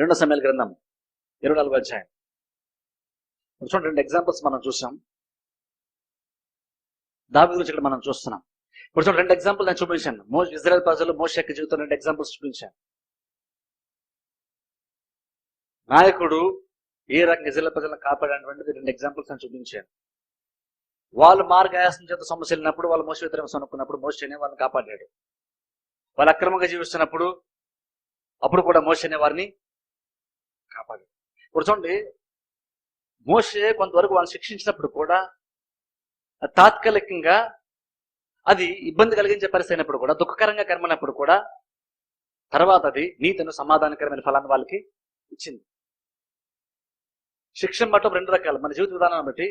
రెండో సమయాల గ్రంథం ఇరవై నాలుగు అధ్యాయం. చూడండి రెండు ఎగ్జాంపుల్స్ మనం చూసాం. దావి గురించి ఇక్కడ మనం చూస్తున్నాం. ఇప్పుడు చూడండి రెండు ఎగ్జాంపుల్ నేను చూపించాను. మో ఇజ్రాయల్ ప్రజలు మోష యొక్క జీవితం రెండు ఎగ్జాంపుల్స్ చూపించాను. నాయకుడు ఏ రకంగా ఇజ్రాయల్ ప్రజలను కాపాడేటువంటిది రెండు ఎగ్జాంపుల్స్ నేను చూపించాను. వాళ్ళు మార్గాయాసం చేత సమస్య వెళ్ళినప్పుడు వాళ్ళు మోస వ్యతిరేకం అనుకున్నప్పుడు మోసనే వాళ్ళని కాపాడాడు. వాళ్ళు అక్రమంగా జీవిస్తున్నప్పుడు అప్పుడు కూడా మోసనే వారిని ఇప్పుడు చూడండి మోసే కొంతవరకు వాళ్ళని శిక్షించినప్పుడు కూడా తాత్కాలికంగా అది ఇబ్బంది కలిగించే పరిస్థితి అయినప్పుడు కూడా దుఃఖకరంగా కనబడినప్పుడు కూడా తర్వాత అది నీతను సమాధానకరమైన ఫలాన్ని వాళ్ళకి ఇచ్చింది. శిక్షణ బట్టి రెండు రకాలు. మన జీవిత విధానాన్ని బట్టి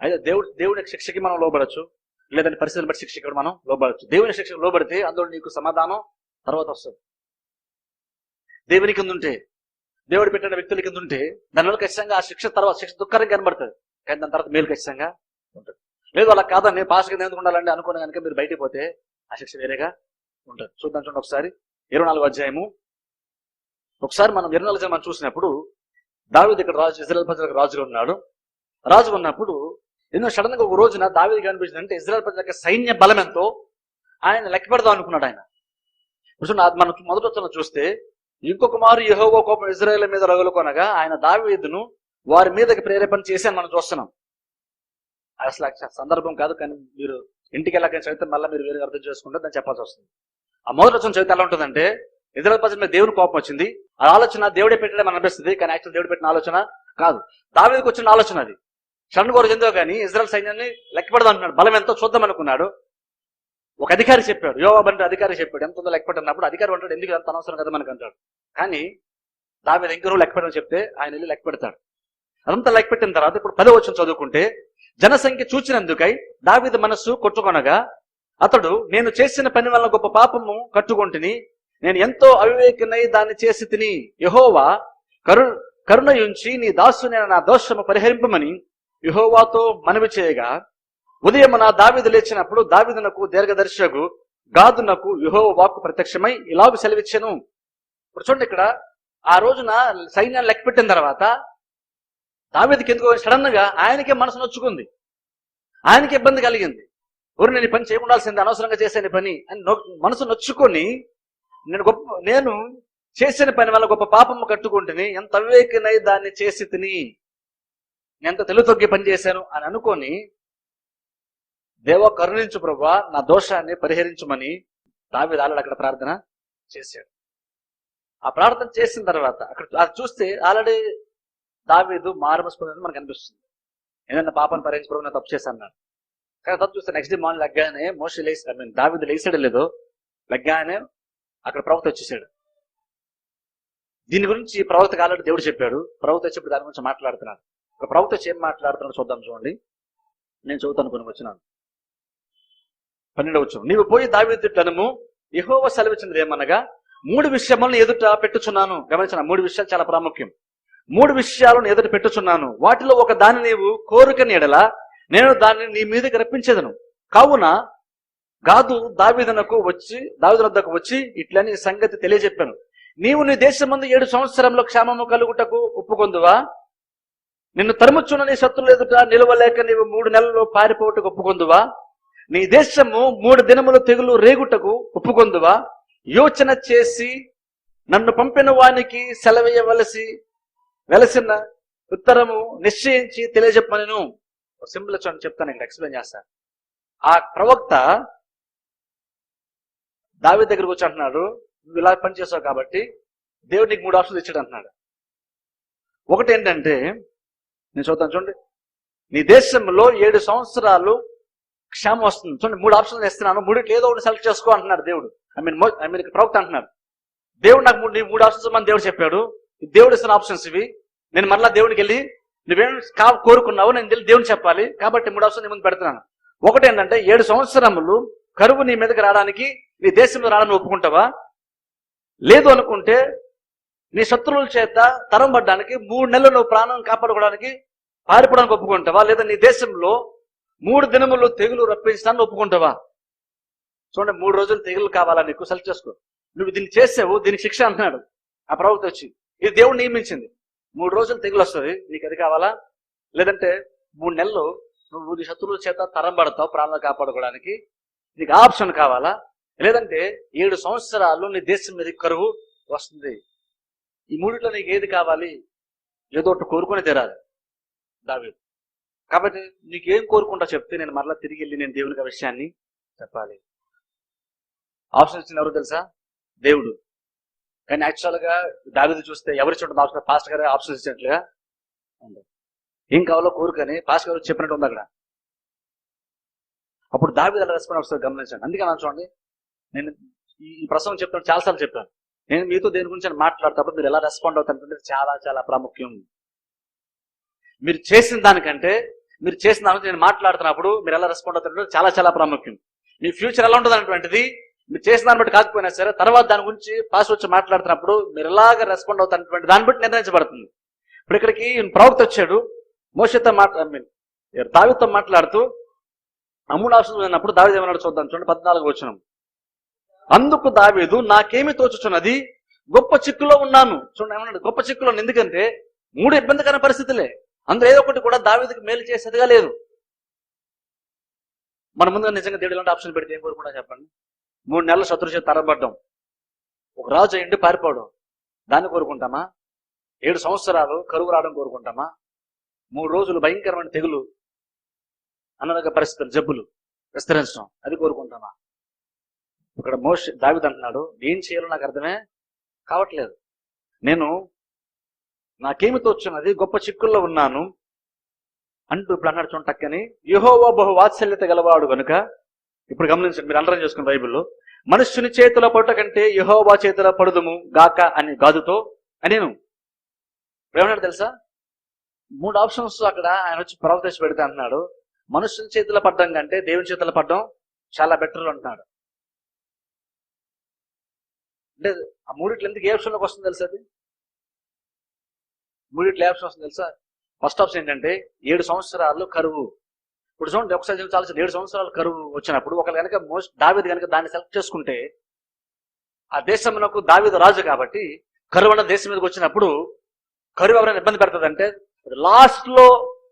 అయితే దేవుడు దేవుని శిక్షకి మనం లోబడచ్చు లేదంటే పరిస్థితిని బట్టి శిక్షకి మనం లోబడచ్చు. దేవుని శిక్షకు లోబడితే అందులో నీకు సమాధానం తర్వాత వస్తుంది. దేవుని కింద ఉంటే దేవుడు పెట్టిన వ్యక్తుల కింద ఉంటే దానివల్ల ఖచ్చితంగా ఆ శిక్ష తర్వాత శిక్ష దుఃఖంగా కనబడుతుంది. కానీ దాని తర్వాత మేలు ఖచ్చితంగా ఉంటుంది. లేదు అలా కాదండి పాస్ కింద ఎందుకు ఉండాలండి అనుకున్న కనుక మీరు బయటికి పోతే ఆ శిక్ష వేరేగా ఉంటుంది. చూద్దాం చూడండి ఒకసారి. ఇరవై నాలుగు అధ్యాయము. ఒకసారి మనం ఇరవై నాలుగు అధ్యాయం మనం చూసినప్పుడు దావీదు ఇక్కడ రాజు ఇజ్రాయల్ ప్రజలకు రాజుగా ఉన్నాడు. రాజు ఉన్నప్పుడు ఎన్నో సడన్గా ఒక రోజున దావీది కనిపించింది అంటే ఇజ్రాయల్ ప్రజల యొక్క సైన్య బలం ఎంతో ఆయన లెక్క పెడదాం అనుకున్నాడు ఆయన. మనం మొదట చూస్తే ఇంకొక మారు యెహోవా కోపం ఇజ్రాయేల్ మీద రగులుకొనగా ఆయన దావీదును వారి మీదకి ప్రేరేపణ చేసి అని మనం చూస్తున్నాం. అసలు సందర్భం కాదు కానీ మీరు ఇంటికి వెళ్ళక చదివితే మళ్ళీ మీరు వేరే అర్థం చేసుకుంటే దాన్ని చెప్పాల్సి వస్తుంది. ఆ మొదటి వచ్చిన చదివితే ఎలా ఉంటుందంటే ఇజ్రాయల్ ప్రజల మీద దేవుని కోపం వచ్చింది. ఆ ఆలోచన దేవుడే పెట్టడం అనిపిస్తుంది కానీ యాక్చువల్ దేవుడు పెట్టిన ఆలోచన కాదు. దావీదికి వచ్చిన ఆలోచన అది. షణ్ గోరు చెందో కానీ ఇజ్రాయల్ సైన్యాన్ని లెక్కపడదాం అంటున్నాడు. బలం ఎంతో చూద్దాం అనుకున్నాడు. ఒక అధికారి చెప్పాడు యోగా బండి అధికారి చెప్పాడు ఎంత ఉందో లెక్క అధికారి అంటాడు ఎందుకు అంత అనవసరం కదా మనకు అంటాడు. కానీ దావీదు ఇంకనూ లెక్క పెట్టడం చెప్తే ఆయన వెళ్ళి లెక్క పెడతాడు. అదంతా లెక్క పెట్టిన తర్వాత ఇప్పుడు పదో వచ్చిన చదువుకుంటే జనసంఖ్య చూచినందుకై దావిద మనస్సు కొట్టుకొనగా అతడు నేను చేసిన పని వల్ల గొప్ప పాపము కట్టుకొంటిని నేను ఎంతో అవివేకినై దాన్ని చేసి తిని యహోవా కరు కరుణయుంచి నీ దాసుని నా దోషము పరిహరింపమని యహోవాతో మనవి చేయగా ఉదయం నా దావిదు లేచినప్పుడు దావిదునకు దీర్ఘదర్శకు గాదునకు యహోవ వాక్కు ప్రత్యక్షమై ఇలాగ సెలవిచ్చాను. ఇప్పుడు చూడండి ఇక్కడ ఆ రోజున సైన్యాన్ని లెక్క పెట్టిన తర్వాత దావేదికి ఎందుకు సడన్గా ఆయనకే మనసు నొచ్చుకుంది. ఆయనకి ఇబ్బంది కలిగింది. ఎవరు నేను పని చేయకుండాల్సింది అనవసరంగా చేశాను పని అని మనసు నొచ్చుకొని నేను గొప్ప నేను చేసిన పని వల్ల గొప్ప పాపము కట్టుకుంటుని ఎంత అవివేకినై దాన్ని చేసి తిని నేను ఎంత తెలివితొగ్గి పని చేశాను అని అనుకొని దేవ కరుణించు ప్రభా నా దోషాన్ని పరిహరించమని దావీదు ఆల్రెడీ అక్కడ ప్రార్థన చేశాడు. ఆ ప్రార్థన చేసిన తర్వాత అక్కడ అది చూస్తే ఆల్రెడీ దావీదు మారమస్పదని మనకు అనిపిస్తుంది. ఏదైనా పాపను పరిహరించుకోవడం నేను తప్పు చేశాను అన్నాడు. కానీ తప్పు చూస్తే నెక్స్ట్ డే మార్నింగ్ లగ్గానే మోస్ట్ లేచి ఐ మీన్ దావీదు లేచాడు లేదో లగ్గానే అక్కడ ప్రవక్త వచ్చేసాడు. దీని గురించి ప్రవక్త ఆల్రెడీ దేవుడు చెప్పాడు. ప్రవక్త వచ్చేప్పుడు దాని గురించి మాట్లాడుతున్నాడు. ఒక ప్రవక్త వచ్చి ఏం మాట్లాడుతున్నాడు చూద్దాం చూడండి. నేను చదువుతాను కొన్ని వచ్చినాను పన్నెండు వచ్చాం నీవు పోయి దావీదుటనము యహోవ సెలవిచ్చినది ఏమనగా మూడు విషయములను ఎదుట పెట్టుచున్నాను. గమనించిన మూడు విషయాలు చాలా ప్రాముఖ్యం. మూడు విషయాలను ఎదుట పెట్టుచున్నాను. వాటిలో ఒక దాన్ని నీవు కోరిక నీడల నేను దాన్ని నీ మీదకి రప్పించేదను. కావున గాదు దావీదునకు వచ్చి దావీదు వద్దకు వచ్చి ఇట్లని సంగతి తెలియజెప్పాను. నీవు నీ దేశమందు ఏడు సంవత్సరంలో క్షేమము కలుగుటకు ఒప్పుకొందువా? నిన్ను తరుముచున్న నీ శత్రులు ఎదుట నిలవలేక నీవు మూడు నెలల్లో పారిపోవటకు ఒప్పుకొందువా? నీ దేశము మూడు దినములు తెగులు రేగుటకు ఒప్పుకొందువా? యోచన చేసి నన్ను పంపిన వానికి సెలవేయవలసి వెలసిన ఉత్తరము నిశ్చయించి తెలియజెప్పనను. సింపుల్ చూడండి చెప్తాను ఇక్కడ ఎక్స్ప్లెయిన్ చేస్తాను ఆ ప్రవక్త దావి దగ్గరకు వచ్చి అంటున్నాడు నువ్వు ఇలా పని చేసావు కాబట్టి దేవుడు నీకు మూడు ఆప్షన్స్ ఇచ్చాడు అంటున్నాడు. ఒకటి ఏంటంటే నేను చూద్దాను చూడండి నీ దేశంలో ఏడు సంవత్సరాలు క్షేమం వస్తుంది. చూడండి మూడు ఆప్షన్లు ఇస్తున్నాను మూడిట్లో ఏదో ఒకటి సెలెక్ట్ చేసుకో అంటున్నాడు దేవుడు. ఐ మీన్ ఐ మీన్ ప్రవక్త అంటున్నాడు. దేవుడు నాకు నీ మూడు ఆప్షన్స్ మన దేవుడు చెప్పాడు. దేవుడు ఇస్తున్న ఆప్షన్స్ ఇవి. నేను మరలా దేవుడికి వెళ్ళి నువ్వేం కా కోరుకున్నావు నేను వెళ్ళి దేవుని చెప్పాలి. కాబట్టి మూడు ఆప్షన్ నీ ముందు పెడుతున్నాను. ఒకటి ఏంటంటే ఏడు సంవత్సరములు కరువు నీ మీదకి రావడానికి నీ దేశంలో రావడానికి ఒప్పుకుంటావా? లేదు అనుకుంటే నీ శత్రువుల చేత తరం పడ్డానికి మూడు నెలలు నువ్వు ప్రాణం కాపాడుకోవడానికి పారిపోవడానికి ఒప్పుకుంటావా? లేదా నీ దేశంలో మూడు దినములు తెగులు రప్పించడానికి ఒప్పుకుంటావా? చూడండి మూడు రోజులు తెగులు కావాలా? నీకు సెలెక్ట్ చేసుకో. నువ్వు దీన్ని చేసావు దీనికి శిక్ష అంటున్నాడు ఆ ప్రవక్త వచ్చి ఇది దేవుడు నియమించింది. మూడు రోజులు తెగులు వస్తుంది నీకు అది కావాలా? లేదంటే మూడు నెలలు నువ్వు నీ శత్రువుల చేత తరం పడతావు ప్రాణాలు కాపాడుకోవడానికి. నీకు ఆప్షన్ కావాలా? లేదంటే ఏడు సంవత్సరాలు నీ దేశం మీద కరువు వస్తుంది. ఈ మూడిట్లో నీకు ఏది కావాలి? ఏదో ఒకటి కోరుకొని తీరాలి. దావీదు. కాబట్టి నీకేం కోరుకుంటా చెప్తే నేను మరలా తిరిగి వెళ్ళి నేను దేవునికి ఆ విషయాన్ని చెప్పాలి. ఆప్షన్ ఇచ్చిన ఎవరు తెలుసా? దేవుడు. కానీ యాక్చువల్గా దావిది చూస్తే ఎవరు చూడండి ఆప్షన్ పాస్ట్ గారు ఆప్షన్ ఇచ్చినట్లుగా ఏం కావాలో కోరుకని పాస్ట్ గారు చెప్పినట్టు ఉంది అక్కడ. అప్పుడు దావిది అలా రెస్పాండ్ వస్తుంది గమనించండి. అందుకే నా చూడండి నేను ఈ ఈ ప్రసంగం చెప్తాను చాలాసార్లు చెప్పాను. నేను మీతో దేని గురించి మాట్లాడేటప్పుడు మీరు ఎలా రెస్పాండ్ అవుతారు చాలా చాలా ప్రాముఖ్యం. మీరు చేసిన దానికంటే మీరు చేసిన దానికి నేను మాట్లాడుతున్నప్పుడు మీరు ఎలా రెస్పాండ్ అవుతారు చాలా చాలా ప్రాముఖ్యం. మీ ఫ్యూచర్ ఎలా ఉంటుంది అనేటువంటిది మీరు చేసిన దాన్ని బట్టి కాకపోయినా సరే తర్వాత దాని గురించి పాస్ వచ్చి మాట్లాడుతున్నప్పుడు మీరు ఎలాగ రెస్పాండ్ అవుతున్నటువంటి దాన్ని బట్టి నిర్ణయించబడుతుంది. ఇప్పుడు ఇక్కడికి ప్రవక్త వచ్చాడు మోసతో మాట్లా దావితో మాట్లాడుతూ అమ్ముడు ఆప్షన్ అన్నప్పుడు దావిది ఏమన్నాడు చూద్దాం చూడండి పద్నాలుగు వచ్చినాం అందుకు దావీదు నాకేమి తోచుచున్నది గొప్ప చిక్కులో ఉన్నాను. చూడండి ఏమన్నాడు గొప్ప చిక్కులో ఎందుకంటే మూడు ఇబ్బందికర పరిస్థితులే. అందులో ఏదో ఒకటి కూడా దావీదుకి మేలు చేసేదిగా లేదు. మన ముందుగా నిజంగా దేవుడు ఇలాంటి ఆప్షన్ పెడితే ఏం కోరుకుంటా చెప్పండి. మూడు నెలల శత్రు చేతి తరబడ్డం. ఒక రాజు ఇంటి పారిపోవడం. దాన్ని కోరుకుంటామా? ఏడు సంవత్సరాలు కరువు రావడం కోరుకుంటామా? మూడు రోజులు భయంకరమైన తెగులు అన్నదగ్గ పరిస్థితులు జబ్బులు విస్తరించడం. అది కోరుకుంటామా? ఇక్కడ మోష్ దావిద్ అంటున్నాడు ఏం చేయాలో నాకు అర్థమే కావట్లేదు. నేను నాకేమి తోచున్నది గొప్ప చిక్కుల్లో ఉన్నాను అంటూ ఇప్పుడు అన్నాడు చూడటక్కని టక్కని యహోవా బహు వాత్సల్యత గలవాడు కనుక ఇప్పుడు గమనించండి మీరు అందరం చేసుకున్న బైబిల్లో మనుష్యుని చేతిలో పడుట కంటే యహోవా చేతిలో పడుదుము గాక అని గాదుతో అనేను. ఏమన్నాడు తెలుసా? మూడు ఆప్షన్స్ అక్కడ ఆయన వచ్చి ప్రవర్తించి పెడితే అంటున్నాడు మనుషుని చేతిలో పడ్డం కంటే దేవుని చేతిలో పడ్డం చాలా బెటర్ అంటున్నాడు. అంటే ఆ మూడిట్లో ఎందుకు ఏ ఆప్షన్లోకి వస్తుంది తెలుసా అది? మూడిట్ల ఏ ఆప్షన్ వస్తుంది తెలుసా? ఫస్ట్ ఆప్షన్ ఏంటంటే ఏడు సంవత్సరాలు కరువు. ఇప్పుడు చూడండి ఒకసారి నేను చాలా ఏడు సంవత్సరాల కరువు వచ్చినప్పుడు ఒకరు కనుక మోస్ట్ దావిది కనుక దాన్ని సెలెక్ట్ చేసుకుంటే ఆ దేశంలో దావిది రాజు కాబట్టి కరువు అన్న దేశం మీదకి వచ్చినప్పుడు కరువు ఎవరైనా ఇబ్బంది పెడుతుందంటే లాస్ట్లో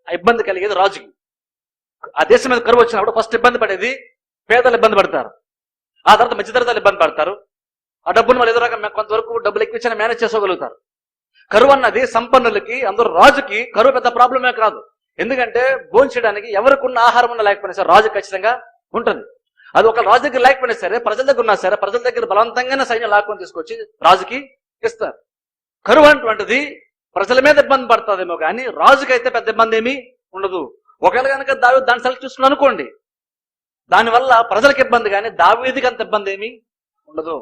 ఆ ఇబ్బంది కలిగేది రాజుకి ఆ దేశం మీద కరువు వచ్చినప్పుడు ఫస్ట్ ఇబ్బంది పడేది పేదలు ఇబ్బంది పడతారు. ఆ తర్వాత మధ్యతరగతులు ఇబ్బంది పడతారు. ఆ డబ్బును వాళ్ళు ఎదురాక కొంతవరకు డబ్బులు ఎక్కువ మేనేజ్ చేసుకోగలుగుతారు. కరువు అన్నది సంపన్నులకి అందరూ రాజుకి కరువు పెద్ద ప్రాబ్లమే కాదు. ఎందుకంటే భోంచడానికి ఎవరికి ఉన్న ఆహారం ఉన్న లేకపోయినా సరే రాజు ఖచ్చితంగా ఉంటుంది. అది ఒక రాజు దగ్గర లేకపోయినా సరే ప్రజల దగ్గర ఉన్నా సరే ప్రజల దగ్గర బలవంతంగానే సైన్యం లాక్కొని తీసుకొచ్చి రాజుకి ఇస్తారు. కరువు అటువంటిది ప్రజల మీద ఇబ్బంది పడుతుందేమో కానీ రాజుకైతే పెద్ద ఇబ్బంది ఏమీ ఉండదు. ఒకవేళ కనుక దావి దాని సెలెక్ట్ చూస్తున్నాను అనుకోండి దానివల్ల ప్రజలకు ఇబ్బంది కానీ దావీదికి అంత ఇబ్బంది ఏమీ ఉండదు.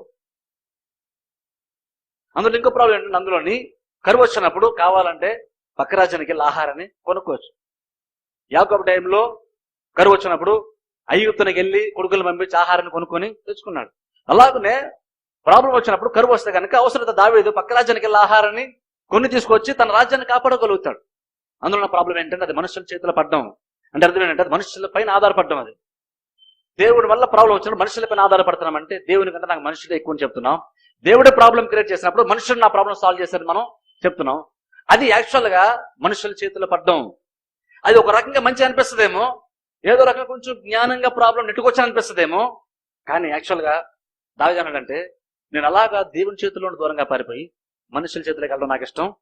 అందులో ఇంకో ప్రాబ్లం ఏంటంటే అందులోని కరువు వచ్చినప్పుడు కావాలంటే పక్క రాజ్యానికి వెళ్ళి ఆహారాన్ని కొనుక్కోవచ్చు. యాకబ టైంలో కరువు వచ్చినప్పుడు అయ్యుత్తునికి వెళ్ళి కొడుకులు పంపించి ఆహారాన్ని కొనుక్కొని తెచ్చుకున్నాడు. అలాగనే ప్రాబ్లం వచ్చినప్పుడు కరువు వస్తే కనుక అవసరత దావేదు పక్క రాజ్యానికి వెళ్ళి ఆహారాన్ని కొన్ని తీసుకొచ్చి తన రాజ్యాన్ని కాపాడగలుగుతాడు అందులో ఉన్న ప్రాబ్లం ఏంటంటే అది మనుషుల చేతిలో పడ్డం. అంటే అర్థం ఏంటంటే అది మనుషుల పైన ఆధారపడడం అది. దేవుడి వల్ల ప్రాబ్లం వచ్చినప్పుడు మనుషుల పైన ఆధారపడుతున్నాం అంటే దేవుని కంటే నాకు మనుషులే ఎక్కువ అని చెప్తున్నాం. దేవుడే ప్రాబ్లం క్రియేట్ చేసినప్పుడు మనుషులు నా ప్రాబ్లం సాల్వ్ చేశారని మనం చెప్తున్నాం. అది యాక్చువల్గా మనుషుల చేతిలో పడ్డం. అది ఒక రకంగా మంచి అనిపిస్తుందేమో? ఏదో రకంగా కొంచెం జ్ఞానంగా ప్రాబ్లం నెట్టుకొచ్చి అనిపిస్తుందేమో కానీ యాక్చువల్గా దావిదన్నాడంటే నేను అలాగా దేవుని చేతిలో దూరంగా పారిపోయి మనుషుల చేతిలోకి వెళ్ళడం నాకు ఇష్టం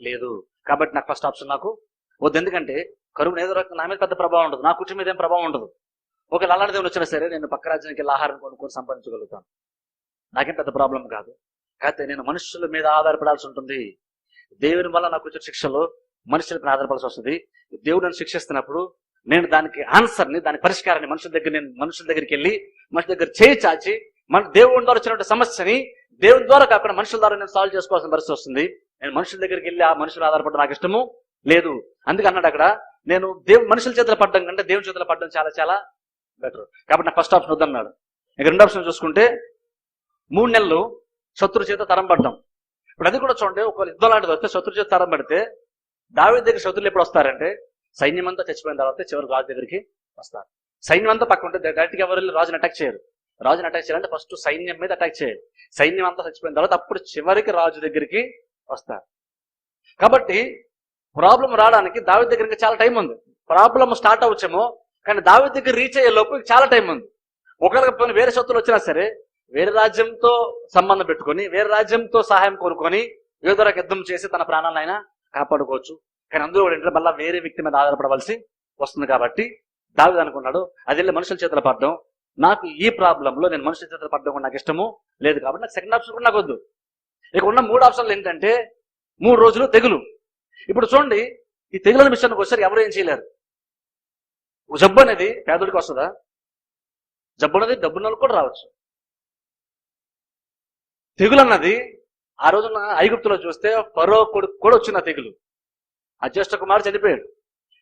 లేదు. కాబట్టి నాకు ఫస్ట్ ఆప్షన్ నాకు వద్దు. ఎందుకంటే కరువు ఏదో రకంగా నా మీద పెద్ద ప్రభావం ఉండదు. నా కుటుంబం మీద ఏం ప్రభావం ఉండదు. ఒకవేళ అలాంటి దేవుని వచ్చినా సరే నేను పక్క రాజ్యానికి వెళ్ళి ఆహారం కొనుక్కొని సంపాదించగలుగుతాను. నాకేం పెద్ద ప్రాబ్లం కాదు. కాకపోతే నేను మనుషుల మీద ఆధారపడాల్సి ఉంటుంది. దేవుని వల్ల నాకు వచ్చిన శిక్షలో మనుషుల మీద ఆధారపడాల్సి వస్తుంది. దేవుడు నన్ను శిక్షిస్తున్నప్పుడు నేను దానికి ఆన్సర్ని దాని పరిష్కారాన్ని మనుషుల దగ్గర నేను మనుషుల దగ్గరికి వెళ్ళి మనుషుల దగ్గర చేయి చాచి మన దేవుని ద్వారా వచ్చినటువంటి సమస్యని దేవుని ద్వారా కాకుండా మనుషుల ద్వారా నేను సాల్వ్ చేసుకోవాల్సిన పరిస్థితి వస్తుంది. నేను మనుషుల దగ్గరికి వెళ్ళి ఆ మనుషులు ఆధారపడడం నాకు ఇష్టము లేదు. అందుకే అన్నాడు అక్కడ నేను దేవు మనుషుల చేతిలో పడ్డం కంటే దేవుని చేతిలో పడ్డం చాలా చాలా బెటర్ కాబట్టి నాకు ఫస్ట్ ఆప్షన్ వద్దన్నాడు. ఇక రెండు ఆప్షన్ చూసుకుంటే మూడు నెలలు శత్రు చేత తరం పడ్డం ఇప్పుడు అది కూడా చూడండి ఒక యుద్ధం లాంటిది వస్తే శత్రు చేత తరం పడితే దావి దగ్గర శత్రులు ఎప్పుడు వస్తారంటే సైన్యం అంతా చచ్చిపోయిన తర్వాత చివరికి రాజు దగ్గరికి వస్తారు. సైన్యం అంతా పక్క ఉంటే డైరెక్ట్గా ఎవరు రాజుని అటాక్ చేయరు. రాజుని అటాక్ చేయాలంటే ఫస్ట్ సైన్యం మీద అటాక్ చేయాలి. సైన్యం అంతా చచ్చిపోయిన తర్వాత అప్పుడు చివరికి రాజు దగ్గరికి వస్తారు. కాబట్టి ప్రాబ్లం రావడానికి దావి దగ్గర ఇంకా చాలా టైం ఉంది. ప్రాబ్లం స్టార్ట్ అవ్వచ్చేమో కానీ దావి దగ్గర రీచ్ అయ్యే లోపు చాలా టైం ఉంది. ఒకరికి వేరే శత్రులు వచ్చినా సరే వేరే రాజ్యంతో సంబంధం పెట్టుకొని వేరే రాజ్యంతో సహాయం కోరుకొని ఏదో యుద్ధం చేసి తన ప్రాణాలను కాపాడుకోవచ్చు. కానీ అందరూ కూడా ఏంటంటే మళ్ళీ వేరే వ్యక్తి మీద ఆధారపడవలసి వస్తుంది కాబట్టి దావిది అనుకున్నాడు అది వెళ్ళి మనుషుల చేతులు పడడం నాకు ఈ ప్రాబ్లంలో నేను మనుషుల చేతులు పడడం కూడా నాకు ఇష్టము లేదు కాబట్టి నాకు సెకండ్ ఆప్షన్ కూడా నాకు వద్దు. ఇక ఉన్న మూడు ఆప్షన్లు ఏంటంటే మూడు రోజులు తెగులు. ఇప్పుడు చూడండి ఈ తెగుల విషయానికి వచ్చారు ఎవరు ఏం చేయలేరు? జబ్బు అనేది పేదోడికి వస్తుందా? జబ్బు అనేది డబ్బున్న కూడా రావచ్చు. తెగులు అన్నది ఆ రోజున ఐగుప్తులో చూస్తే ఫరో కొడుకు కూడా వచ్చిన తెగులు. అజ్యేష్ఠ కుమారు చనిపోయాడు.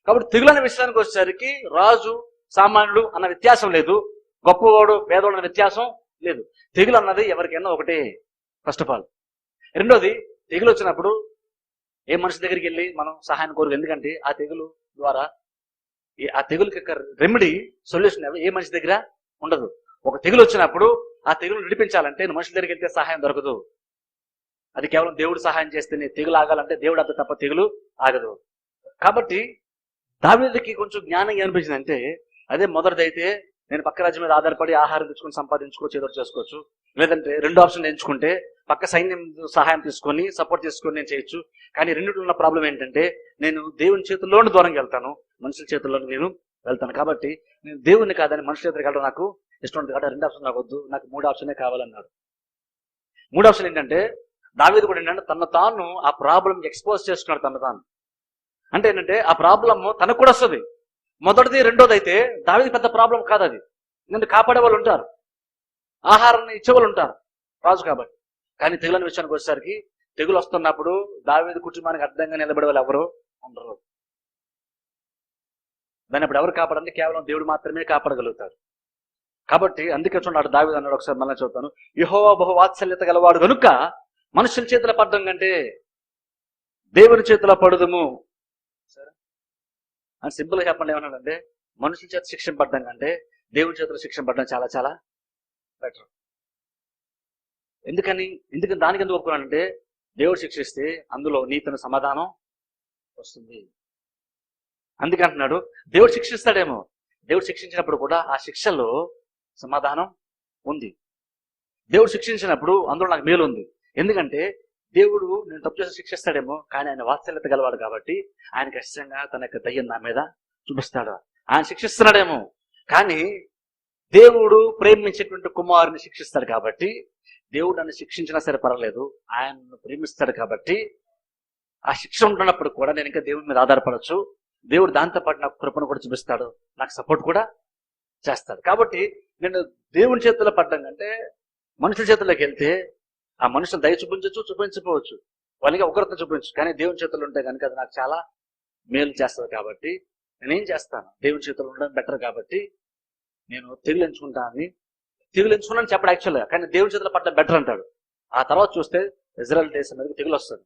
కాబట్టి తెగులు అనే విషయానికి వచ్చేసరికి రాజు సామాన్యుడు అన్న వ్యత్యాసం లేదు. గొప్పవాడు పేదవాడు అన్న వ్యత్యాసం లేదు. తెగులు అన్నది ఎవరికైనా ఒకటే ఫస్ట్ ఆఫ్ ఆల్. రెండోది తెగులు వచ్చినప్పుడు ఏ మనిషి దగ్గరికి వెళ్ళి మనం సహాయం కోరు ఎందుకంటే ఆ తెగులు ద్వారా ఈ- ఆ తెగులుకి రెమెడీ సొల్యూషన్ ఏ మనిషి దగ్గర ఉండదు. ఒక తెగులు వచ్చినప్పుడు ఆ తెగులు విడిపించాలంటే నువ్వు మనుషుల దగ్గరికి వెళ్తే సహాయం దొరకదు. అది కేవలం దేవుడు సహాయం చేస్తేనే తెగులు ఆగాలంటే దేవుడు అంత తప్ప తెగులు ఆగదు. కాబట్టి దావీదుకి కొంచెం జ్ఞానం అనిపించింది అంటే అదే మొదటిదైతే నేను పక్క రాజ్యం మీద ఆధారపడి ఆహారం తెచ్చుకొని సంపాదించుకోవచ్చు ఏదో చేసుకోవచ్చు. లేదంటే రెండు ఆప్షన్ ఎంచుకుంటే పక్క సైన్యం సహాయం తీసుకొని సపోర్ట్ తీసుకొని నేను చేయొచ్చు. కానీ రెండింటిలో ఉన్న ప్రాబ్లం ఏంటంటే నేను దేవుని చేతుల్లోని దూరంగా వెళ్తాను మనుషుల చేతుల్లోకి నేను వెళ్తాను. కాబట్టి నేను దేవుని కాదని మనుషుల చేతులకు వెళ్ళడం నాకు ఇష్టం ఉంటుంది కాబట్టి రెండు ఆప్షన్ నాకు వద్దు నాకు మూడు ఆప్షనే కావాలన్నాడు మూడు ఆప్షన్ ఏంటంటే దావీదు కూడా ఏంటంటే తన తాను ఆ ప్రాబ్లం ఎక్స్పోజ్ చేసుకున్నాడు తన తాను. అంటే ఏంటంటే ఆ ప్రాబ్లం తనకు కూడా వస్తుంది. మొదటిది రెండోది అయితే దావీది పెద్ద ప్రాబ్లం కాదు అది. ఎందుకంటే కాపాడే వాళ్ళు ఉంటారు. ఆహారాన్ని ఇచ్చే వాళ్ళు ఉంటారు. రాజు కాబట్టి. కానీ తెగులని విషయానికి వచ్చేసరికి తెగులు వస్తున్నప్పుడు దావీదు కుటుంబానికి అర్థంగా నిలబడే వాళ్ళు ఎవరు? ఉండరు. దాన్ని అప్పుడు ఎవరు కాపాడంటే కేవలం దేవుడు మాత్రమే కాపాడగలుగుతారు కాబట్టి అందుకే చూడండి అటు అన్నాడు ఒకసారి మళ్ళీ చూస్తాను యహో బహు వాత్సల్యత గలవాడు కనుక మనుషుల చేతిలో పడ్డం కంటే దేవుని చేతిలో పడుదుము. సరే అని సింపుల్గా చెప్పండి ఏమన్నాడంటే మనుషుల చేత శిక్షణ పడ్డం కంటే దేవుని చేతిలో శిక్షణ పడ్డం చాలా చాలా బెటర్ ఎందుకని? ఎందుకని దానికి ఎందుకు ఒప్పుకున్నానంటే దేవుడు శిక్షిస్తే అందులో నీతిని సమాధానం వస్తుంది. అందుకే అంటున్నాడు దేవుడు శిక్షిస్తాడేమో. దేవుడు శిక్షించినప్పుడు కూడా ఆ శిక్షలో సమాధానం ఉంది. దేవుడు శిక్షించినప్పుడు అందులో నాకు మేలు ఉంది ఎందుకంటే దేవుడు నేను తప్పు చేసి శిక్షిస్తాడేమో కానీ ఆయన వాత్సల్యత గలవాడు కాబట్టి ఆయన ఖచ్చితంగా తన యొక్క దయ్యం నా మీద చూపిస్తాడు. ఆయన శిక్షిస్తున్నాడేమో కానీ దేవుడు ప్రేమించేటువంటి కుమారుని శిక్షిస్తాడు కాబట్టి దేవుడు నన్ను శిక్షించినా సరే పర్వాలేదు ఆయనను ప్రేమిస్తాడు కాబట్టి ఆ శిక్ష ఉంటున్నప్పుడు కూడా నేను ఇంకా దేవుడి మీద ఆధారపడచ్చు. దేవుడు దాంతో పాటు నాకు కృపను కూడా చూపిస్తాడు నాకు సపోర్ట్ కూడా చేస్తాడు. కాబట్టి నేను దేవుని చేతిలో పడ్డం కంటే మనుషుల చేతుల్లోకి వెళ్తే ఆ మనుషులు దయ చూపించవచ్చు చూపించకపోవచ్చు. వాళ్ళకి ఉగ్రత చూపించు కానీ దేవుని చేతులు ఉంటే కనుక అది నాకు చాలా మేలు చేస్తుంది కాబట్టి నేనేం చేస్తాను? దేవుని చేతులు ఉండడం బెటర్ కాబట్టి నేను తెగులు ఎంచుకుంటానని తెగులు ఎంచుకున్నాను చెప్పడు యాక్చువల్గా. కానీ దేవుని చేతుల పట్ల బెటర్ అంటాడు. ఆ తర్వాత చూస్తే ఇజ్రాయల్ దేశం మీదకి తెగులు వస్తుంది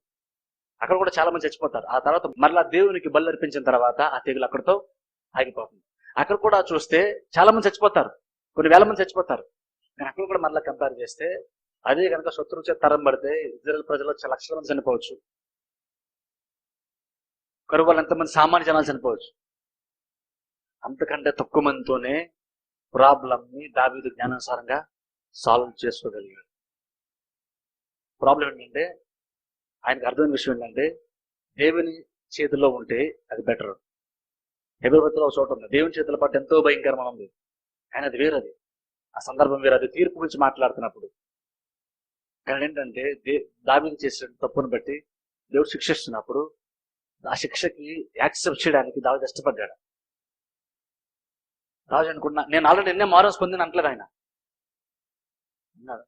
అక్కడ కూడా చాలా మంది చచ్చిపోతారు. ఆ తర్వాత మరలా దేవునికి బలి అర్పించిన తర్వాత ఆ తెగులు అక్కడితో ఆగిపోతుంది. అక్కడ కూడా చూస్తే చాలా మంది చచ్చిపోతారు. కొన్ని వేల మంది చచ్చిపోతారు. కానీ అక్కడ కూడా మరలా కంపేర్ చేస్తే అదే కనుక శత్రువు చేత తరం పడితే ఇజ్రాయల్ ప్రజలు చాలా లక్షల మంది చనిపోవచ్చు. కరువు వాళ్ళు ఎంతమంది సామాన్య జనాలు చనిపోవచ్చు. అంతకంటే తక్కువ మందితోనే ప్రాబ్లం ని దావీదు జ్ఞానానుసారంగా సాల్వ్ చేసుకోగలిగాడు. ప్రాబ్లం ఏంటంటే ఆయనకు అర్థమైన విషయం ఏంటంటే దేవుని చేతిలో ఉంటే అది బెటర్. ఎవరిలో ఒక చోట ఉంది దేవుని చేతుల పాటు ఎంతో భయంకరమైన ఉంది ఆయన అది వేరది. ఆ సందర్భం వేరే అది తీర్పు గురించి మాట్లాడుతున్నప్పుడు. కానీ ఏంటంటే దే దావీదు చేసిన తప్పును బట్టి దేవుడు శిక్షిస్తున్నప్పుడు ఆ శిక్షకి యాక్సెప్ట్ చేయడానికి దావి కష్టపడ్డాడు. రాజు అనుకున్నా నేను ఆల్రెడీ ఎన్నే మారన్స్ పొందిన అంటలేదు ఆయన. అన్నాడు.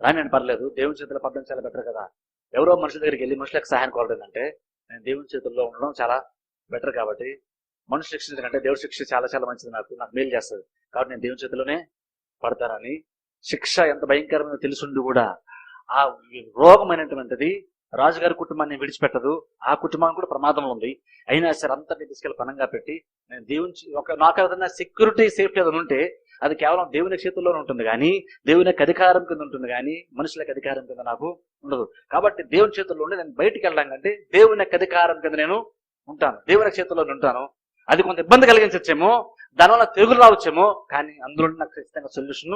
రాని పర్లేదు దేవుని చేతిలో పడడం చాలా బెటర్ కదా. ఎవరో మనుషుల దగ్గరికి వెళ్ళి మనుషులకు సహాయం కోరడంటే నేను దేవుని చేతుల్లో ఉండడం చాలా బెటర్ కాబట్టి మనుషు శిక్షించడం కంటే దేవుడి శిక్ష చాలా చాలా మంచిది నాకు నాకు మేలు చేస్తుంది కాబట్టి నేను దేవుని చేతిలోనే పడతానని శిక్ష ఎంత భయంకరమైన తెలుసుండి కూడా ఆ రోగమైనటువంటిది రాజుగారి కుటుంబాన్ని విడిచిపెట్టదు. ఆ కుటుంబానికి కూడా ప్రమాదం ఉంది. అయినా సరే అంతటిని తీసుకెళ్ళి పనంగా పెట్టి నేను దేవుని ఒక నాకు ఏదైనా సెక్యూరిటీ సేఫ్టీ ఏదైనా ఉంటే అది కేవలం దేవుని చేతుల్లోనే ఉంటుంది కానీ దేవుని యొక్క అధికారం కింద ఉంటుంది కానీ మనుషుల యొక్క అధికారం కింద నాకు ఉండదు. కాబట్టి దేవుని చేతుల్లో ఉండి నేను బయటికి వెళ్ళడం కంటే దేవుని యొక్క అధికారం కింద నేను ఉంటాను. దేవుని చేతుల్లో ఉంటాను. అది కొంత ఇబ్బంది కలిగించచ్చేమో దానివల్ల తెగులు రావచ్చేమో కానీ అందులో నాకు ఖచ్చితంగా సొల్యూషన్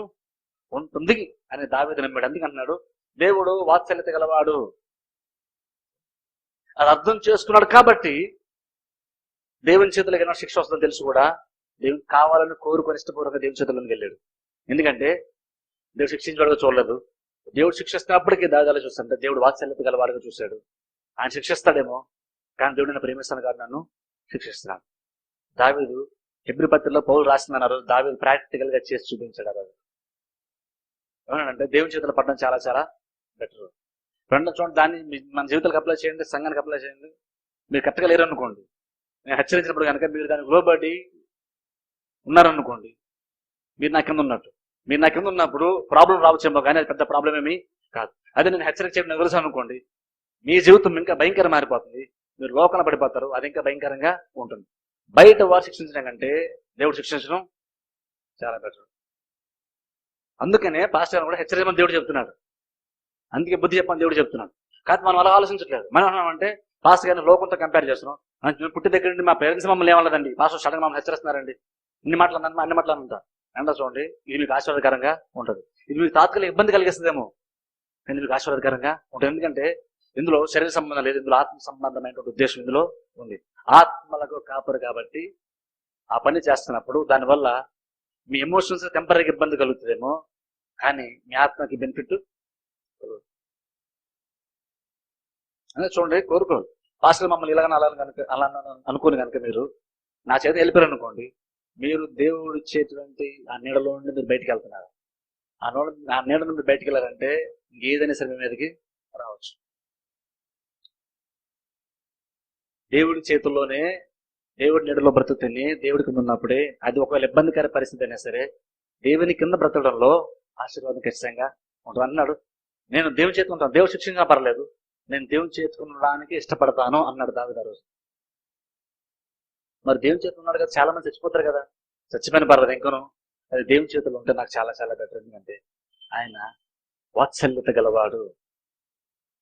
ఉంటుంది అని దావేది నమ్మాడు. అందుకు దేవుడు వాత్సల్యత గలవాడు. అది అర్థం చేసుకున్నాడు కాబట్టి దేవుని చేతులకు ఏమైనా శిక్ష వస్తుందని తెలుసు కూడా దేవుని కావాలని కోరుకొని ఇష్టపూర్వక దేవుని చేతుల్లోకి వెళ్ళాడు. ఎందుకంటే దేవుడు శిక్షించడానికి చూడలేదు. దేవుడు శిక్షిస్తున్నప్పటికీ దాదాలు చూస్తాడు. దేవుడు వాత్సల్యత గలవాడుగా చూశాడు. ఆయన శిక్షిస్తాడేమో కానీ దేవుడు నన్ను ప్రేమిస్తాను కాదు నన్ను శిక్షిస్తున్నాను దావీదు హెబ్రి పత్రిలో పౌరులు రాసిందన్నారు దావీదు ప్రాక్టికల్గా చేసి చూపించాడు అది అంటే దేవుని చేతులు పడడం చాలా చాలా బెటర్ రెండు చూడండి దాన్ని మన జీవితాలకు అప్లై చేయండి సంఘానికి అప్లై చేయండి. మీరు కరెక్ట్గా లేరు అనుకోండి నేను హెచ్చరించినప్పుడు కనుక మీరు దానికి లోబడి ఉన్నారనుకోండి మీరు నా కింద ఉన్నట్టు. మీరు నా కింద ఉన్నప్పుడు ప్రాబ్లం రావచ్చేమో కానీ అది పెద్ద ప్రాబ్లం ఏమీ కాదు. అదే నేను హెచ్చరిక చేయడం తెలుసు అనుకోండి మీ జీవితం ఇంకా భయంకరం మారిపోతుంది మీరు లోకన పడిపోతారు అది ఇంకా భయంకరంగా ఉంటుంది. బయట వారు శిక్షించడం కంటే దేవుడు శిక్షించడం చాలా బెటర్ అందుకనే పాస్టర్ కూడా హెచ్చరించమని దేవుడు చెప్తున్నాడు. అందుకే బుద్ధి చెప్పని దేవుడు చెప్తున్నాడు. కాదు మనం అలా ఆలోచించట్లేదు. మనం అంటే పాస్టర్ గారిని లోకంతో కంపేర్ చేస్తున్నాం. ఆ, పుట్టి దగ్గర నుండి మా పేరెంట్స్ మమ్మల్ని ఏమన్నదండి పాస్టర్ సడన్ మమ్మల్ని హెచ్చరిస్తున్నారండి. ఇన్ని మాటలు అన్న అన్ని మాటలు అంటా అంట చూడండి? ఇది మీకు ఆశీర్వాదకరంగా ఉంటుంది. ఇది మీకు తాత్కాలిక ఇబ్బంది కలిగిస్తుందేమో. కానీ మీకు ఆశీర్వాదకరంగా ఉంటుంది. ఎందుకంటే ఇందులో శరీర సంబంధం లేదు ఇందులో ఆత్మ సంబంధమైనటువంటి ఉద్దేశం ఇందులో ఉంది. ఆత్మలకు కాపరు కాబట్టి ఆ పని చేస్తున్నప్పుడు దానివల్ల మీ ఎమోషన్స్ టెంపరీగా ఇబ్బంది కలుగుతుందేమో కానీ మీ ఆత్మకి బెనిఫిట్ అనేది చూడండి కోరుకోరు. పాస్టర్ మమ్మల్ని ఇలాగ అలా కనుక అలా అనుకోని కనుక మీరు నా చేత వెళ్ళిపోయారు అనుకోండి మీరు దేవుడు ఇచ్చేటువంటి ఆ నీడలో నుండి మీరు బయటికి వెళ్తున్నారు. ఆ నోడ ఆ నీడ నుండి బయటికి వెళ్ళారంటే ఏదైనా సరే మీదకి రావచ్చు. దేవుడి చేతుల్లోనే దేవుడి నీడలో బ్రతుకుతేనే దేవుడి కింద ఉన్నప్పుడే అది ఒకవేళ ఇబ్బందికర పరిస్థితి అయినా సరే దేవుని కింద బ్రతకడంలో ఆశీర్వాదం ఖచ్చితంగా ఉంటుంది అన్నాడు నేను దేవుని చేతి ఉంటాను. దేవుడు శిక్షణ పర్లేదు. నేను దేవుని చేతుకునడానికి ఇష్టపడతాను అన్నాడు దావిద రోజు. మరి దేవుని చేతులు ఉన్నాడు కదా చాలా మంది చచ్చిపోతారు కదా. చచ్చిపోయిన పర్లేదు ఇంకను. అది దేవుని చేతులు ఉంటే నాకు చాలా చాలా బెటర్ ఎందుకంటే ఆయన వాత్సల్యత గలవాడు.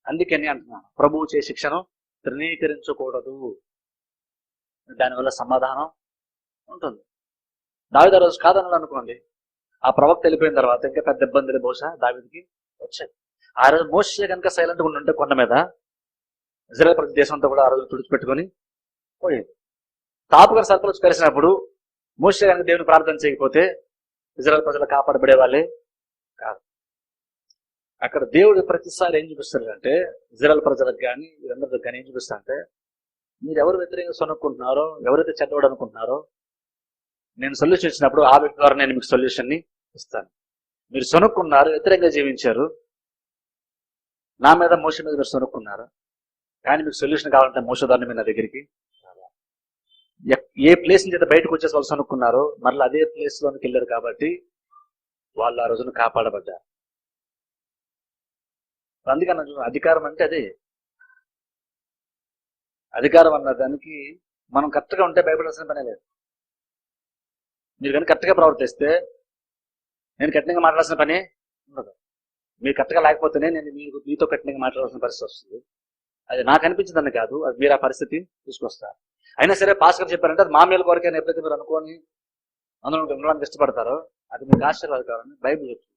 అందుకని అంటున్నాను ప్రభువు చే శిక్షను తృణీకరించకూడదు. దానివల్ల సమాధానం ఉంటుంది. దావిదా రోజు కాదన్నాడు అనుకోండి ఆ ప్రవక్త వెళ్ళిపోయిన తర్వాత ఇంకా పెద్ద ఇబ్బందులు బహుశా దావిడికి వచ్చాయి. ఆ రోజు మోసే కనుక సైలెంట్గా ఉంటే కొండ మీద ఇజ్రాయల్ ప్రతి దేశం అంతా కూడా ఆ రోజు తుడిచిపెట్టుకొని పోయేది. తాపు గారు సర్పలు వచ్చి కలిసినప్పుడు మోసే కనుక దేవుని ప్రార్థన చేయకపోతే ఇజ్రాయల్ ప్రజలు కాపాడబడే వాళ్ళే కాదు. అక్కడ దేవుడు ప్రతిసారి ఏం చూపిస్తాడు అంటే ఇజ్రాయల్ ప్రజలకు కానీ వీరందరికి కానీ ఏం చూపిస్తా అంటే మీరు ఎవరు వ్యతిరేకంగా సొనుక్కుంటున్నారో ఎవరైతే చెడ్డవాడు అనుకుంటున్నారో నేను సొల్యూషన్ ఇచ్చినప్పుడు ఆ వ్యక్తి ద్వారా నేను మీకు సొల్యూషన్ని ఇస్తాను మీరు సొనుక్కున్నారు వ్యతిరేకంగా జీవించారు. నా మీద మోస మీద మీరు సొనుక్కున్నారు? కానీ మీకు సొల్యూషన్ కావాలంటే మోసదారుని మీద దగ్గరికి ఏ ప్లేస్ నుంచి అయితే బయటకు వచ్చేసి వాళ్ళు సొనుక్కున్నారో మళ్ళీ అదే ప్లేస్లోనికి వెళ్ళారు కాబట్టి వాళ్ళు ఆ రోజున కాపాడబడ్డారు. అందుకని అధికారం అంటే అదే. అధికారం అన్న దానికి మనం కరెక్ట్గా ఉంటే భయపడాల్సిన పనే లేదు. మీరు కానీ కరెక్ట్గా ప్రవర్తిస్తే నేను కఠినంగా మాట్లాడాల్సిన పని ఉండదు. మీరు కరెక్ట్గా లేకపోతేనే నేను మీకు మీతో కఠినంగా మాట్లాడాల్సిన పరిస్థితి వస్తుంది. అది నాకు అనిపించిందని కాదు అది మీరు ఆ పరిస్థితి తీసుకొస్తారు. అయినా సరే పాస్ గారు చెప్పారంటే అది మా మేలు కొరకైనా ఎప్పుడైతే మీరు అనుకోని అందులో ఉండడానికి ఇష్టపడతారో అది మీకు ఆశీర్వాదకరం బైబిల్ చెప్తుంది.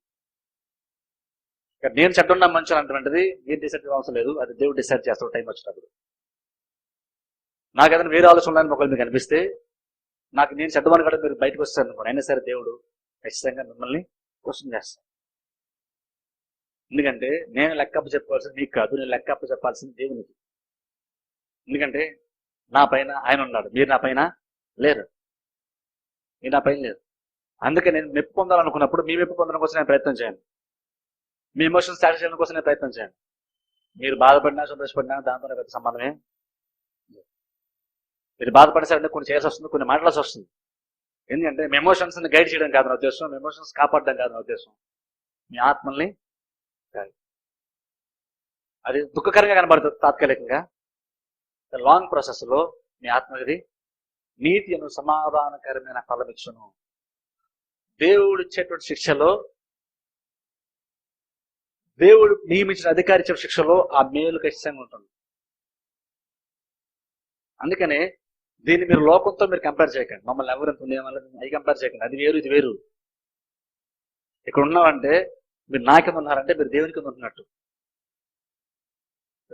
నేను చెడ్డ మంచి అంటున్నది మీరు డిసైడ్ అవసరం లేదు అది దేవుడు డిసైడ్ చేస్తాడు టైం వచ్చినప్పుడు. నాకు ఏదైనా వేరే ఆలోచన ఉందని ఒకవేళ మీకు అనిపిస్తే నాకు నేను చెడ్డమని కూడా మీరు బయటకు వస్తాను అనుకోండి అయినా సరే దేవుడు ఖచ్చితంగా మిమ్మల్ని క్వశ్చన్ చేస్తాను. ఎందుకంటే నేను లెక్కప్ప చెప్పాల్సింది నీకు కాదు నేను లెక్కప్ప చెప్పాల్సింది దేవునికి. ఎందుకంటే నా పైన ఆయన ఉన్నాడు. మీరు నా పైన లేరు. మీరు నా పైన లేరు. అందుకే నేను మెప్పు పొందాలనుకున్నప్పుడు మీ మెప్పు పొందడం కోసం నేను ప్రయత్నం చేయండి మీ ఎమోషన్స్ సాటిస్ చేయడం కోసం నేను ప్రయత్నం చేయండి మీరు బాధపడినా సంతోషపడినా దాంతో పెద్ద సంబంధమే మీరు బాధపడేసరికి కొన్ని చేయాల్సి వస్తుంది కొన్ని మాట్లాడాల్సి వస్తుంది. ఎందుకంటే మీ ఎమోషన్స్ని గైడ్ చేయడం కాదు నా ఉద్దేశం. మీ ఎమోషన్స్ కాపాడడం కాదు నా ఉద్దేశం. మీ ఆత్మల్ని అది దుఃఖకరంగా కనబడుతుంది తాత్కాలికంగా. లాంగ్ ప్రాసెస్లో మీ ఆత్మది నీతి అను సమాధానకరమైన ఫలమిచ్చును దేవుడు ఇచ్చేటువంటి శిక్షలో దేవుడు నియమించిన అధికారి ఇచ్చే శిక్షలో ఆ మేలు ఖచ్చితంగా ఉంటుంది. అందుకనే దీన్ని మీరు లోకంతో మీరు కంపేర్ చేయకండి. మమ్మల్ని ఎవరు అది అవి కంపేర్ చేయకండి. అది వేరు ఇది వేరు. ఇక్కడ ఉన్నామంటే మీరు నా కింద ఉన్నారంటే మీరు దేవుని కింద ఉంటున్నట్టు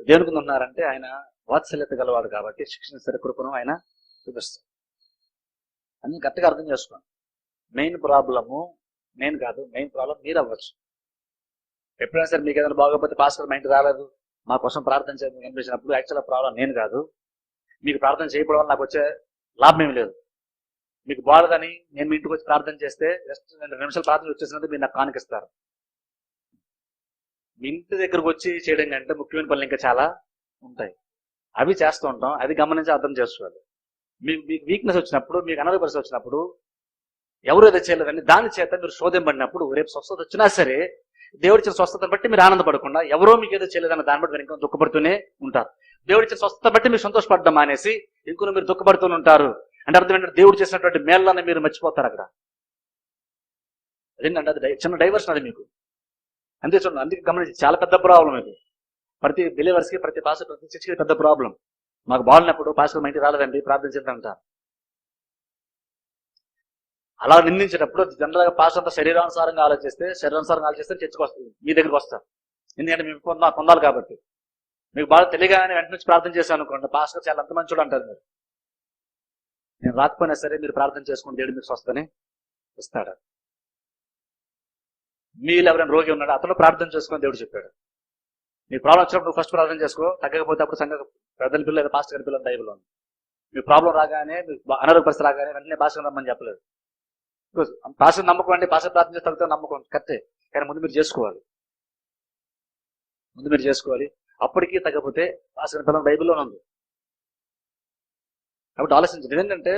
దేవుని కింద ఉన్నారంటే ఆయన వాత్సల్యత గలవాడు కాబట్టి శిక్షణ సరి కృపను ఆయన చూపిస్తాడు. అన్ని కరెక్ట్గా అర్థం చేసుకోండి. మెయిన్ ప్రాబ్లము నేను కాదు మెయిన్ ప్రాబ్లం మీరు అవ్వచ్చు. ఎప్పుడైనా సరే మీకు ఏదైనా బాగోకపోతే పాస్టర్ మా ఇంటికి రాలేదు. మా కోసం ప్రార్థన చేయడం కనిపించినప్పుడు యాక్చువల్ ప్రాబ్లం నేను కాదు. మీకు ప్రార్థన చేయకపోవడం వల్ల నాకు వచ్చే లాభం ఏమి లేదు. మీకు బాగదని నేను మీ ఇంటికి వచ్చి ప్రార్థన చేస్తే జస్ట్ రెండు నిమిషాలు ప్రార్థన వచ్చేసినందుకు మీరు నాకు కానికిస్తారు మీ ఇంటి దగ్గరకు వచ్చి చేయడం కంటే ముఖ్యమైన పనులు ఇంకా చాలా ఉంటాయి. అవి చేస్తూ ఉంటాం అది గమనించి అర్థం చేసుకోవాలి. మీకు మీకు వీక్నెస్ వచ్చినప్పుడు మీకు అనారోగ్య పరిస్థితి వచ్చినప్పుడు ఎవరు ఏదో చేయలేదండి దాని చేత మీరు శోధింపడినప్పుడు రేపు స్వస్థత వచ్చినా సరే దేవుడిచ్చిన స్వస్థతను బట్టి మీరు ఆనందపడకుండా ఎవరో మీకు ఏదో చేయలేదన్న దాన్ని బట్టి మీరు ఇంకా దుఃఖపడుతూనే ఉంటారు. దేవుడిచ్చిన స్వస్థత బట్టి మీరు సంతోషపడడం మానేసి ఇంకొన మీరు దుఃఖపడుతూ ఉంటారు. అంటే అర్థం ఏంటంటే దేవుడు చేసినటువంటి మేళ్ళని మీరు మర్చిపోతారు అక్కడ. అదేంటంటే అది చిన్న డైవర్షన్ అది మీకు. అంతే చూడండి అందుకే గమనించి చాలా పెద్ద ప్రాబ్లం ఇది. ప్రతి బిలీవర్స్ ప్రతి పాస్ ప్రతి చర్చికి పెద్ద ప్రాబ్లం మాకు బాగున్నప్పుడు పాస్టర్ మా ఇంటికి రాలేదండి ప్రార్థించండి అలా నిందించేటప్పుడు జనరల్గా పాస్టర్ అంతా శరీరానుసారంగా ఆలోచిస్తే శరీరానుసారంగా ఆలోచిస్తే చర్చకు వస్తుంది. మీ దగ్గరికి వస్తారు. ఎందుకంటే మేము పొందా పొందాలి కాబట్టి. మీకు బాగా తెలియగానే వెంట నుంచి ప్రార్థన చేశాను అనుకోండి. పాస్టర్ చాలా అంత మంచోడు అంటారు మీరు. నేను రాకపోయినా సరే మీరు ప్రార్థన చేసుకుని దేవుడు మీకు స్వస్థని ఇస్తాడు. మీరు ఎవరైనా రోగి ఉన్నాడు? అతను ప్రార్థన చేసుకొని దేవుడు చెప్పాడు. మీ ప్రాబ్లం వచ్చినప్పుడు ఫస్ట్ ప్రార్థన చేసుకో. తగ్గకపోతే అప్పుడు సంఘ పెద్దల పిల్లలు పాస్టర్ గారి పిల్లలు బైబిల్ ఉంది మీ ప్రాబ్లం రాగానే మీ అనారోగ్య పరిస్థితి రాగానే వెంటనే పాస్టర్ రమ్మని చెప్పలేదు. పాస్టర్ నమ్మకం అంటే భాష ప్రార్థన చేస్తే తగ్గితే నమ్మకం. కరెక్టే. కానీ ముందు మీరు చేసుకోవాలి. ముందు మీరు చేసుకోవాలి. అప్పటికీ తగ్గకపోతే రాసిన పిల్లలు బైబిల్లో ఉంది. కాబట్టి ఆలోచించండి. ఏంటంటే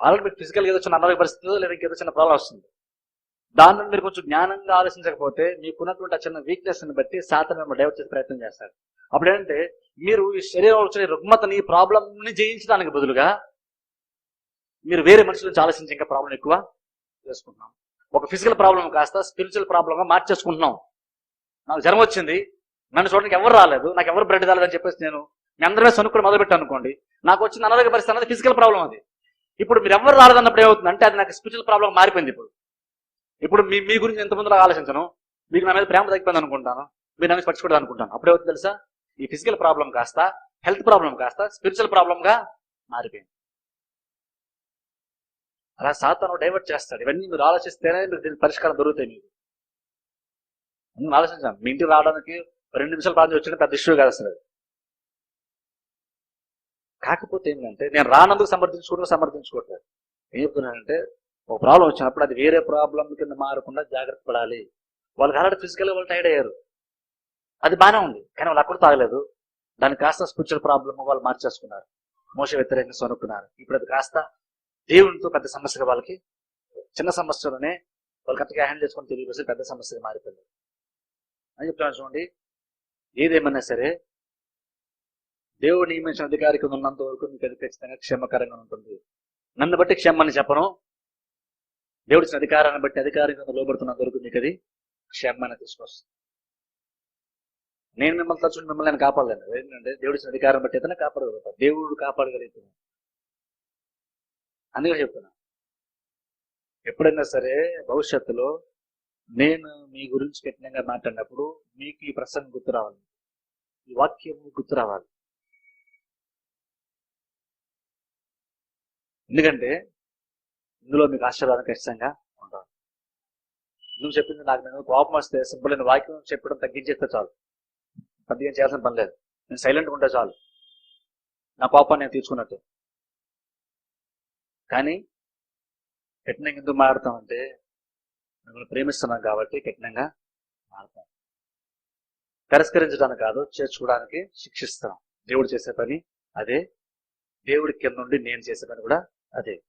ఆల్రెడీ మీకు ఫిజికల్ ఏదో చిన్న అనారోగ్య పరిస్థితి లేదా ఇంకేదో చిన్న ప్రాబ్లం వస్తుంది. దాని నుండి మీరు కొంచెం జ్ఞానంగా ఆలోచించకపోతే మీకున్నటువంటి ఆ చిన్న వీక్నెస్ని బట్టి శాతం మిమ్మల్ని డైవర్ట్ చేసే ప్రయత్నం చేస్తారు. అప్పుడు ఏంటంటే మీరు ఈ శరీరం వచ్చిన రుగ్మతని ప్రాబ్లంని జయించడానికి బదులుగా మీరు వేరే మనుషుల నుంచి ఆలోచించి ఇంకా ప్రాబ్లం ఎక్కువ చేసుకుంటున్నాం ఒక ఫిజికల్ ప్రాబ్లం కాస్త స్పిరిచువల్ ప్రాబ్లంగా మార్చేసుకుంటున్నాం. నాకు జ్వరం వచ్చింది నన్ను చూడడానికి ఎవరు రాలేదు నాకు ఎవరు బ్రెడ్ రాలేదని చెప్పేసి నేను మీ అందరిమే సనుక్కుని మొదలుపెట్టాను అనుకోండి. నాకు వచ్చిన అనారోగ్య పరిస్థితి అనేది ఫిజికల్ ప్రాబ్లం అది. ఇప్పుడు మీరు ఎవరు రాలేదన్నప్పుడు ఏమవుతుంది అంటే అది నాకు స్పిరిచువల్ ప్రాబ్లం మారిపోయింది ఇప్పుడు. ఇప్పుడు మీ మీ గురించి ఎంతమందిలో ఆలోచించను. మీకు నా మీద ప్రేమ తగ్గిపోయింది అనుకుంటాను. మీరు నన్ను పట్టుకోవడం అనుకుంటాను. అప్పుడే ఏమవుతుంది తెలుసా? ఈ ఫిజికల్ ప్రాబ్లం కాస్త హెల్త్ ప్రాబ్లం కాస్త స్పిరిచువల్ ప్రాబ్లంగా మారిపోయింది. అలా సాతాను డైవర్ట్ చేస్తాడు. ఇవన్నీ మీరు ఆలోచిస్తేనే మీరు దీనికి పరిష్కారం దొరుకుతాయి మీకు. ఆలోచించాను. మీ ఇంటికి రావడానికి రెండు నిమిషాలు ప్రార్థన వచ్చిన పెద్ద ఇష్యూ కాదు అసలు కాకపోతే ఏంటంటే నేను రానందుకు సమర్థించుకుంటూ సమర్థించుకోవట్లేదు. ఏం చెప్తున్నానంటే ఒక ప్రాబ్లం వచ్చినప్పుడు అది వేరే ప్రాబ్లం కింద మారకుండా జాగ్రత్త పడాలి. వాళ్ళకి ఆల్రెడీ ఫిజికల్ వాళ్ళు టైర్డ్ అయ్యారు. అది బాగానే ఉంది కానీ వాళ్ళు అక్కడ తాగలేదు. దాన్ని కాస్త స్పిరిచువల్ ప్రాబ్లమ్ వాళ్ళు మార్చేసుకున్నారు. మోస వ్యతిరేకంగా సొనుక్కున్నారు. ఇప్పుడు అది కాస్త దేవునితో పెద్ద సమస్యగా వాళ్ళకి చిన్న సమస్యలోనే వాళ్ళు కరెక్ట్గా హ్యాండిల్ చేసుకొని తెలియజేసి పెద్ద సమస్యగా మారిపోయింది. అని చెప్తున్నాను చూడండి ఏదేమన్నా సరే దేవుడు నియమించిన అధికారికి ఉన్నంత వరకు మీకు అది ఖచ్చితంగా క్షేమకరంగా ఉంటుంది. నన్ను బట్టి క్షమని చెప్పను. దేవుడి అధికారాన్ని బట్టి అధికారి కింద లోబడుతున్నంత వరకు మీకు అది క్షమని తీసుకొస్తుంది. నేను మిమ్మల్ని తలుచుకుని మిమ్మల్ని నేను కాపాడలేను. ఏంటంటే దేవుడి అధికారం బట్టి అయితే కాపాడగలుగుతాను దేవుడు కాపాడగలుగుతాను అందుకే చెప్తున్నా. ఎప్పుడైనా సరే భవిష్యత్తులో నేను మీ గురించి కఠినంగా మాట్లాడినప్పుడు మీకు ఈ ప్రసంగం గుర్తు రావాలి. ఈ వాక్యం గుర్తు రావాలి ఎందుకంటే ఇందులో మీకు ఆశీర్వాదం ఖచ్చితంగా ఉండాలి. నువ్వు చెప్పింది నాకు నేను కోపం వస్తే సింపుల్ అయిన వాక్యం చెప్పడం తగ్గించేస్తే చాలు. పెద్దగా చేయాల్సిన పని లేదు. నేను సైలెంట్గా ఉంటే చాలు. నా కోపాన్ని నేను తీర్చుకున్నట్టు. కానీ కఠినంగా ఎందుకు మాట్లాడతామంటే మిమ్మల్ని ప్రేమిస్తున్నాం కాబట్టి కఠినంగా మాడతాం తిరస్కరించడానికి కాదు చేర్చుకోవడానికి శిక్షిస్తాం. దేవుడు చేసే పని అదే. దేవుడి కింద నుండి నేను చేసే పని కూడా అదే.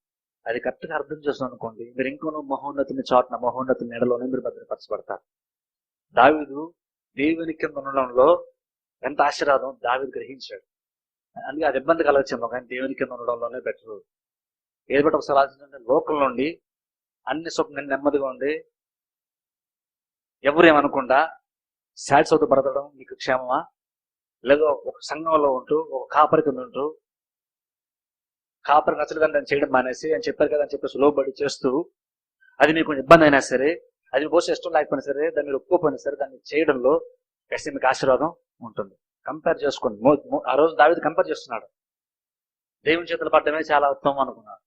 అది కరెక్ట్గా అర్థం చేస్తాను అనుకోండి మీరు ఇంకొన మహోన్నతిని చాటున మహోన్నతి నీడలోనే మీరు భద్రపరచబడతారు. దావిదు దేవుని కింద ఉండడంలో ఎంత ఆశీర్వాదం దావిదు గ్రహించాడు. అందుకే అది ఇబ్బంది కలగచ్చేమో కానీ దేవుని కింద ఉండడంలోనే బెటర్. ఏది బట్టి ఒకసారి ఆలోచించండి లోకల్ నుండి అన్ని స్వప్నం నెమ్మదిగా ఉండి ఎవరు ఏమనకుండా బ్రతడం నీకు మీకు క్షేమమా? లేదా ఒక సంఘంలో ఉంటూ ఒక కాపరి కింద ఉంటూ కాపరి నచ్చలు కానీ దాన్ని చేయడం మానేసి అని చెప్పారు కదా అని చెప్పేసి లోబడి చేస్తూ అది మీకు కొంచెం ఇబ్బంది అయినా సరే అది మీ పోస్ట్ ఇష్టం లేకపోయినా సరే దాన్ని మీరు ఒప్పుకోపోయినా సరే దాన్ని చేయడంలో కష్టం మీకు ఆశీర్వాదం ఉంటుంది. కంపేర్ చేసుకోండి. మో- ఆ రోజు దావిది కంపేర్ చేస్తున్నాడు. దేవుని చేతులు పడడమే చాలా ఉత్తమం అనుకున్నాడు.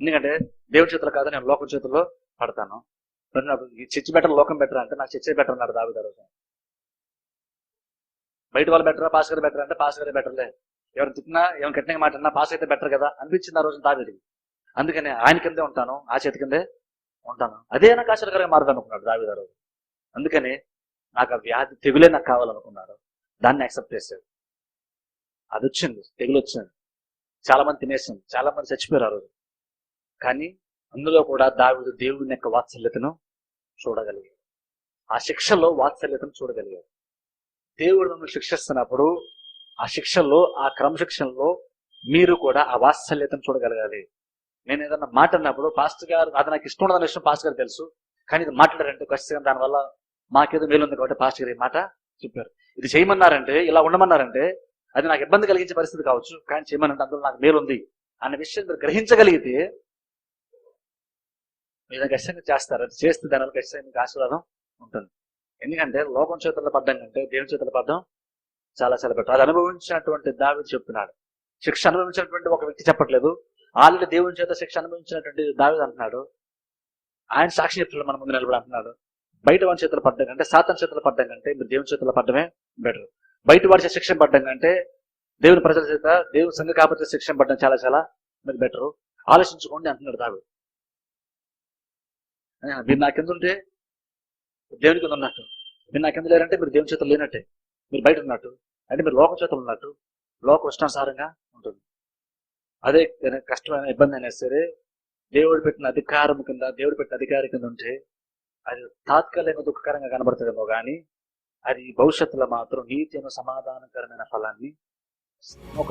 ఎందుకంటే దేవుని చేతులు కాదు నేను లోకం చేతుల్లో పడతాను. మరి నాకు ఈ చర్చి బెటర్ లోకం బెటర్ అంటే నాకు చర్చే బెటర్ అన్నాడు దావిది రోజు. బయట వాళ్ళు బెటరా పాస్ గారు బెటర్ అంటే పాస్ గారు బెటర్లే ఎవరు తిట్టినా ఎవరు కట్టినా మాట అన్నా పాస్ అయితే బెటర్ కదా అనిపించింది ఆ రోజు దావిడి అందుకని ఆయన కిందే ఉంటాను ఆ చేతి కిందే ఉంటాను. అదే నాకు ఆశ్చర్యకరంగా మారదనుకున్నాడు దావిది ఆ రోజు. అందుకని నాకు ఆ వ్యాధి తెగులే నాకు కావాలనుకున్నాడు దాన్ని యాక్సెప్ట్ చేశాడు. అది వచ్చింది తెగులు వచ్చింది చాలా మంది తినేసింది చాలా మంది చచ్చిపోయారు ఆ రోజు. కానీ అందులో కూడా దావిదు దేవుని యొక్క వాత్సల్యతను చూడగలిగాడు. ఆ శిక్షలో వాత్సల్యతను చూడగలిగాడు. దేవుడు మిమ్మల్ని శిక్షిస్తున్నప్పుడు ఆ శిక్షల్లో ఆ క్రమశిక్షణలో మీరు కూడా ఆ వాత్సల్యతను చూడగలగాలి. నేను ఏదన్నా మాట అన్నప్పుడు పాస్టర్ గారు అది నాకు ఇష్టం ఉండదని విషయం పాస్టర్ గారు తెలుసు. కానీ ఇది మాట్లాడారంటే ఖచ్చితంగా దానివల్ల మాకేదో మేలు ఉంది కాబట్టి పాస్టర్ గారు ఈ మాట చెప్పారు. ఇది చేయమన్నారంటే ఇలా ఉండమన్నారంటే అది నాకు ఇబ్బంది కలిగించే పరిస్థితి కావచ్చు. కానీ చేయమనంటే అందులో నాకు మేలు ఉంది విషయం మీరు గ్రహించగలిగితే మీరు ఖచ్చితంగా చేస్తారు. అది చేస్తే దానివల్ల ఖచ్చితంగా మీకు ఆశీర్వాదం ఉంటుంది. ఎందుకంటే లోకం చేతుల పడ్డం కంటే దేవుని చేతుల పడ్డం చాలా చాలా బెటర్. అది అనుభవించినటువంటి దావి చెప్తున్నాడు. శిక్ష అనుభవించినటువంటి ఒక వ్యక్తి చెప్పట్లేదు. ఆల్రెడీ దేవుని చేత శిక్ష అనుభవించినటువంటి దావి అంటున్నాడు. ఆయన సాక్షి చెప్తున్నాడు మన ముందు నిలబడి అంటున్నాడు. బయట వాడి చేతులు పడ్డం కంటే సాతన చేతులు పడ్డం కంటే మీరు దేవుని చేతుల్లో పడ్డమే బెటర్. బయట వాడి శిక్షణ పడ్డం కంటే దేవుని ప్రజల చేత దేవుని సంఘ కాపరి శిక్షణ పడ్డం చాలా చాలా మీరు బెటర్. ఆలోచించుకోండి అంటున్నాడు దావి మీరు నా కింద ఉంటే దేవుని కింద ఉన్నట్టు మీరు నా కింద లేరంటే మీరు దేవుని చేతులు లేనట్టే. మీరు బయట ఉన్నట్టు. అంటే మీరు లోక చేతులు ఉన్నట్టు. లోక ఇష్టానుసారంగా ఉంటుంది. అదే కష్టమైన ఇబ్బంది అయినా సరే దేవుడు పెట్టిన అధికారం కింద దేవుడు పెట్టిన అధికారి కింద ఉంటే అది తాత్కాలిక దుఃఖకరంగా కనబడుతుందేమో కానీ అది భవిష్యత్తులో మాత్రం నీతి సమాధానకరమైన ఫలాన్ని ఒక